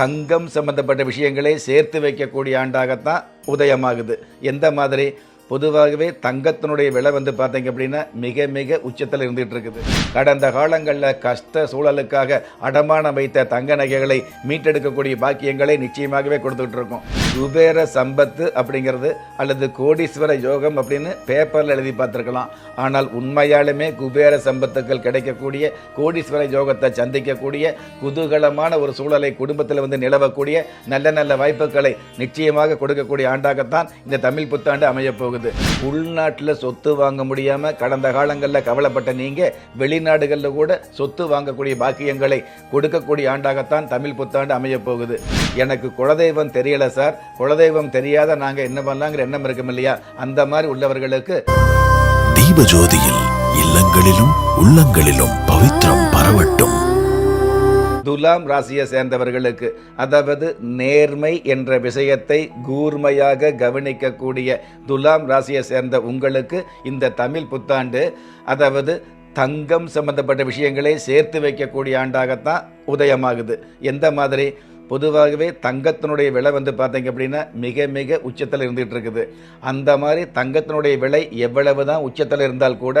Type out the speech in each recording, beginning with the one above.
தங்கம் சம்பந்தப்பட்ட விஷயங்களை சேர்த்து வைக்கக்கூடிய ஆண்டாகத்தான் உதயமாகுது. எந்த மாதிரி? பொதுவாகவே தங்கத்தினுடைய விலை வந்து பார்த்தீங்க அப்படின்னா மிக மிக உச்சத்தில் இருந்துகிட்டு இருக்குது. கடந்த காலங்களில் கஷ்ட சூழலுக்காக அடமானம் வைத்த தங்க நகைகளை மீட்டெடுக்கக்கூடிய பாக்கியங்களை நிச்சயமாகவே கொடுத்துட்டு இருக்கோம். குபேர சம்பத்து அப்படிங்கிறது அல்லது கோடீஸ்வர யோகம் அப்படின்னு பேப்பரில் எழுதி பார்த்துருக்கலாம். ஆனால் உண்மையாலுமே குபேர சம்பத்துக்கள் கிடைக்கக்கூடிய கோடீஸ்வர யோகத்தை சந்திக்கக்கூடிய குதூகலமான ஒரு சூழலை குடும்பத்தில் வந்து நிலவக்கூடிய நல்ல நல்ல வாய்ப்புகளை நிச்சயமாக கொடுக்கக்கூடிய ஆண்டாகத்தான் இந்த தமிழ் புத்தாண்டு அமையப்போகுது போகுது. உள்நாட்டில் சொத்து வாங்க முடியாமல் கடந்த காலங்களில் கவலைப்பட்ட நீங்கள் வெளிநாடுகளில் கூட சொத்து வாங்கக்கூடிய பாக்கியங்களை கொடுக்கக்கூடிய ஆண்டாகத்தான் தமிழ் புத்தாண்டு அமையப் போகுது. எனக்கு குலதெய்வம் தெரியலை சார். குலதெய்வம் தெரியாத நாங்கள் என்ன பண்ணலாங்கிற எண்ணம் இருக்கும் இல்லையா? அந்த மாதிரி உள்ளவர்களுக்கு தீபஜோதியில் இல்லங்களிலும் உள்ளங்களிலும் பவித்திரம் பரவட்டும். துலாம் ராசியை சேர்ந்தவர்களுக்கு அதாவது நேர்மை என்ற விஷயத்தை கூர்மையாக கவனிக்கக்கூடிய துலாம் ராசியை சேர்ந்த உங்களுக்கு இந்த தமிழ் புத்தாண்டு அதாவது தங்கம் சம்பந்தப்பட்ட விஷயங்களை சேர்த்து வைக்கக்கூடிய ஆண்டாகத்தான் உதயமாகுது. எந்த மாதிரி? பொதுவாகவே தங்கத்தினுடைய விலை வந்து பார்த்தீங்க அப்படின்னா மிக மிக உச்சத்தில் இருந்துகிட்டு இருக்குது. அந்த மாதிரி தங்கத்தினுடைய விலை எவ்வளவு தான் உச்சத்தில் இருந்தால் கூட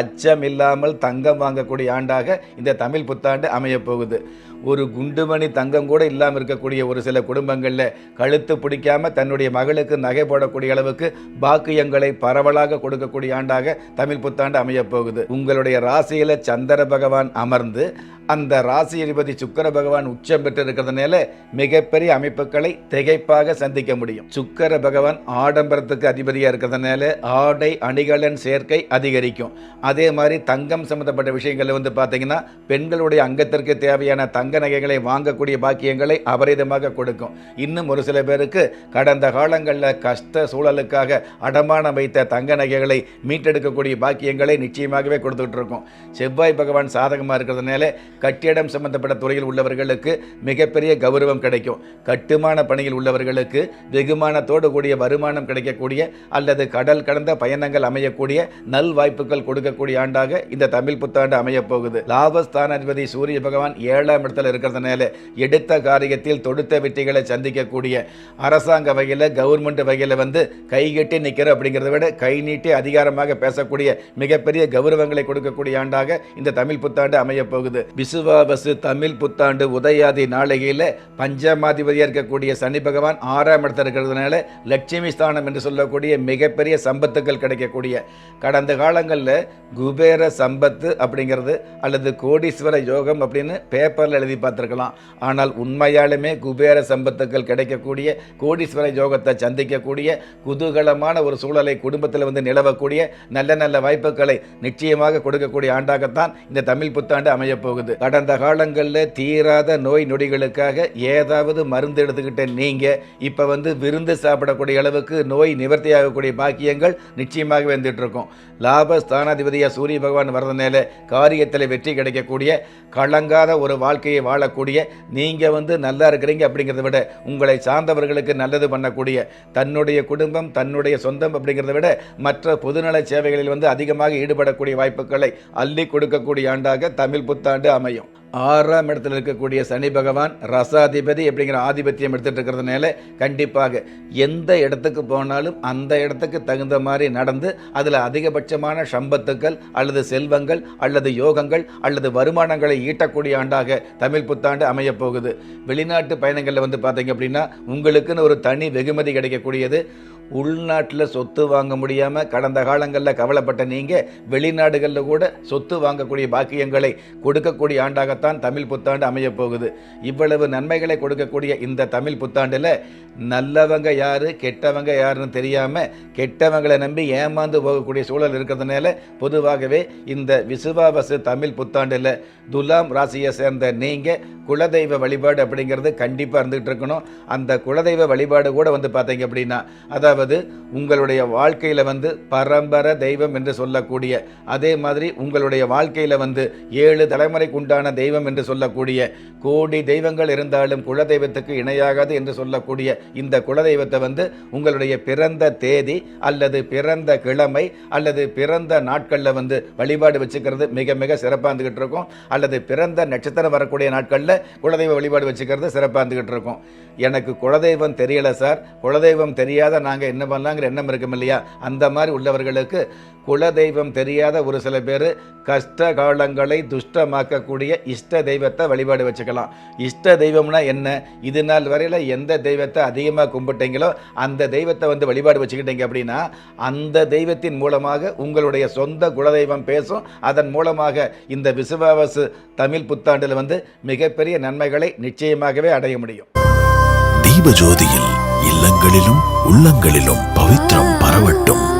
அச்சம் இல்லாமல் தங்கம் வாங்கக்கூடிய ஆண்டாக இந்த தமிழ் புத்தாண்டு அமையப்போகுது ஒரு குண்டுமணி தங்கம் கூட இல்லாமல் இருக்கக்கூடிய ஒரு சில குடும்பங்களில் கழுத்து பிடிக்காம தன்னுடைய மகளுக்கு நகை போடக்கூடிய அளவுக்கு பாக்கியங்களை பரவலாக கொடுக்கக்கூடிய ஆண்டாக தமிழ் புத்தாண்டு அமையப்போகுது. உங்களுடைய ராசியில் சந்திர பகவான் அமர்ந்து அந்த ராசி அதிபதி சுக்கர பகவான் உச்சம் பெற்று இருக்கிறதுனால மிகப்பெரிய அமைப்புகளை திகைப்பாக சந்திக்க முடியும். சுக்கர பகவான் ஆடம்பரத்துக்கு அதிபதியாக இருக்கிறதுனால ஆடை அணிகலன் சேர்க்கை அதிகரிக்கும். அதே மாதிரி தங்கம் சம்பந்தப்பட்ட விஷயங்கள் வந்து பார்த்தீங்கன்னா பெண்களுடைய அங்கத்திற்கு தேவையான தங்க தங்க நகைகளை வாங்கக்கூடிய பாக்கியங்களை அபரிதமாக கொடுக்கும். இன்னும் ஒரு சில பேருக்கு கடந்த காலங்களில் கஷ்ட சூழலுக்காக அடமானம் வைத்த தங்க நகைகளை மீட்டெடுக்கக்கூடிய பாக்கியங்களை நிச்சயமாகவே கொடுத்துட்டு இருக்கும் செவ்வாய் பகவான் சாதகமாக இருக்கிறதுனால கட்டிடம் சம்பந்தப்பட்ட துறையில் உள்ளவர்களுக்கு மிகப்பெரிய கௌரவம் கிடைக்கும். கட்டுமான பணியில் உள்ளவர்களுக்கு வெகுமானத்தோடு கூடிய வருமானம் கிடைக்கக்கூடிய அல்லது கடல் கடந்த பயணங்கள் அமையக்கூடிய நல் வாய்ப்புகள் கொடுக்கக்கூடிய ஆண்டாக இந்த தமிழ் புத்தாண்டு அமையப் போகுது லாபஸ்தானாதிபதி சூரிய பகவான் ஏழாம் இடத்தில் இருக்கிறதுனால எடுத்த காரியத்தில் தொடுத்த வெற்றிகளை சந்திக்கக்கூடிய அரசாங்க வகையில் கவர்மெண்ட் வகையில் வந்து கைகட்டி நிற்கிற அப்படிங்கிறத விட கை நீட்டி அதிகாரமாக பேசக்கூடிய மிகப்பெரிய கௌரவங்களை கொடுக்கக்கூடிய ஆண்டாக இந்த தமிழ் புத்தாண்டு அமையப் போகுது. விசுவாபசு தமிழ் புத்தாண்டு உதயாதி நாளையில் பஞ்சமாதிபதியாக இருக்கக்கூடிய சனி பகவான் ஆறாம் இடத்தில் இருக்கிறதுனால லட்சுமி ஸ்தானம் என்று சொல்லக்கூடிய மிகப்பெரிய சம்பத்துக்கள் கிடைக்கக்கூடிய கடந்த காலங்களில் குபேர சம்பத்து அப்படிங்கிறது அல்லது கோடீஸ்வர யோகம் அப்படின்னு பேப்பரில் எழுதி பார்த்துருக்கலாம். ஆனால் உண்மையாலுமே குபேர சம்பத்துக்கள் கிடைக்கக்கூடிய கோடீஸ்வர யோகத்தை சந்திக்கக்கூடிய குதூகலமான ஒரு சூழலை குடும்பத்தில் வந்து நிலவக்கூடிய நல்ல நல்ல வாய்ப்புகளை நிச்சயமாக கொடுக்கக்கூடிய ஆண்டாகத்தான் இந்த தமிழ் புத்தாண்டு அமையப் போகுது கடந்த காலங்களில் தீராத நோய் நொடிகளுக்காக ஏதாவது மருந்து எடுத்துக்கிட்ட நீங்க இப்போ வந்து விருந்து சாப்பிடக்கூடிய அளவுக்கு நோய் நிவர்த்தி ஆகக்கூடிய பாக்கியங்கள் நிச்சயமாக வந்துட்டு இருக்கும் லாப ஸ்தானாதிபதியாக சூரிய பகவான் வரதுனால காரியத்தில் வெற்றி கிடைக்கக்கூடிய கலங்காத ஒரு வாழ்க்கையை வாழக்கூடிய நீங்க வந்து நல்லா இருக்கிறீங்க அப்படிங்கிறத விட உங்களை சார்ந்தவர்களுக்கு நல்லது பண்ணக்கூடிய தன்னுடைய குடும்பம் தன்னுடைய சொந்தம் அப்படிங்கிறத விட மற்ற பொதுநல சேவைகளில் வந்து அதிகமாக ஈடுபடக்கூடிய வாய்ப்புகளை அள்ளி கொடுக்கக்கூடிய ஆண்டாக தமிழ் புத்தாண்டு அமையும். ஆறாம் இடத்துல இருக்கக்கூடிய சனி பகவான் ரசாதிபதி அப்படிங்கிற ஆதிபத்தியம் எடுத்துகிட்டு இருக்கிறதுனால கண்டிப்பாக எந்த இடத்துக்கு போனாலும் அந்த இடத்துக்கு தகுந்த மாதிரி நடந்து அதில் அதிகபட்சமான சம்பத்துக்கள் அல்லது செல்வங்கள் அல்லது யோகங்கள் அல்லது வருமானங்களை ஈட்டக்கூடிய ஆண்டாக தமிழ் புத்தாண்டு அமையப் போகுது. வெளிநாட்டு பயணங்களில் வந்து பார்த்தீங்க அப்படின்னா உங்களுக்குன்னு ஒரு தனி வெகுமதி கிடைக்கக்கூடியது. உள்நாட்டில் சொத்து வாங்க முடியாமல் கடந்த காலங்களில் கவலைப்பட்ட நீங்கள் வெளிநாடுகளில் கூட சொத்து வாங்கக்கூடிய பாக்கியங்களை கொடுக்கக்கூடிய ஆண்டாகத்தான் தமிழ் புத்தாண்டு அமையப் போகுது. இவ்வளவு நன்மைகளை கொடுக்கக்கூடிய இந்த தமிழ் புத்தாண்டில் நல்லவங்க யார் கெட்டவங்க யாருன்னு தெரியாமல் கெட்டவங்களை நம்பி ஏமாந்து போகக்கூடிய சூழல் இருக்கிறதுனால பொதுவாகவே இந்த விசுவாவசு தமிழ் புத்தாண்டில் துலாம் ராசியை சேர்ந்த நீங்கள் குலதெய்வ வழிபாடு அப்படிங்கிறது கண்டிப்பாக இருந்துகிட்டு இருக்கணும். அந்த குலதெய்வ வழிபாடு கூட வந்து பார்த்தீங்க அப்படின்னா அதாவது அதாவது உங்களுடைய வாழ்க்கையில் வந்து பரம்பர தெய்வம் என்று சொல்லக்கூடிய அதே மாதிரி உங்களுடைய வாழ்க்கையில் வந்து ஏழு தலைமுறைக்கு உண்டான தெய்வம் என்று சொல்லக்கூடிய கோடி தெய்வங்கள் இருந்தாலும் குலதெய்வத்துக்கு இணையாகாது என்று சொல்லக்கூடிய இந்த குலதெய்வத்தை வந்து உங்களுடைய பிறந்த தேதி அல்லது பிறந்த கிழமை அல்லது பிறந்த நாட்களில் வந்து வழிபாடு வச்சுக்கிறது மிக மிக சிறப்பாக இருந்துகிட்டு இருக்கும். அல்லது பிறந்த நட்சத்திரம் வரக்கூடிய நாட்களில் குலதெய்வ வழிபாடு வச்சுக்கிறது சிறப்பாக இருந்துகிட்டு இருக்கும். எனக்கு குலதெய்வம் தெரியல சார் குலதெய்வம் தெரியாத நாங்கள் என்ன பண்ணலாங்கிற எண்ணம் இருக்கும் இல்லையா? அந்த மாதிரி உள்ளவர்களுக்கு குலதெய்வம் தெரியாத ஒரு சில பேர் கஷ்ட காலங்களை துஷ்டமாக்கக்கூடிய இஷ்ட தெய்வத்தை வழிபாடு வச்சுக்கலாம். இஷ்ட தெய்வம்னா என்ன? இது நாள் வரையில் எந்த தெய்வத்தை அதிகமாக கும்பிட்டீங்களோ அந்த தெய்வத்தை வந்து வழிபாடு வச்சுக்கிட்டீங்க அப்படின்னா அந்த தெய்வத்தின் மூலமாக உங்களுடைய சொந்த குலதெய்வம் பேசும். அதன் மூலமாக இந்த விசுவாவசு தமிழ் புத்தாண்டில் வந்து மிகப்பெரிய நன்மைகளை நிச்சயமாகவே அடைய முடியும். தீபஜோதியில் இல்லங்களிலும் உள்ளங்களிலும் பவித்திரம் பரவட்டும்.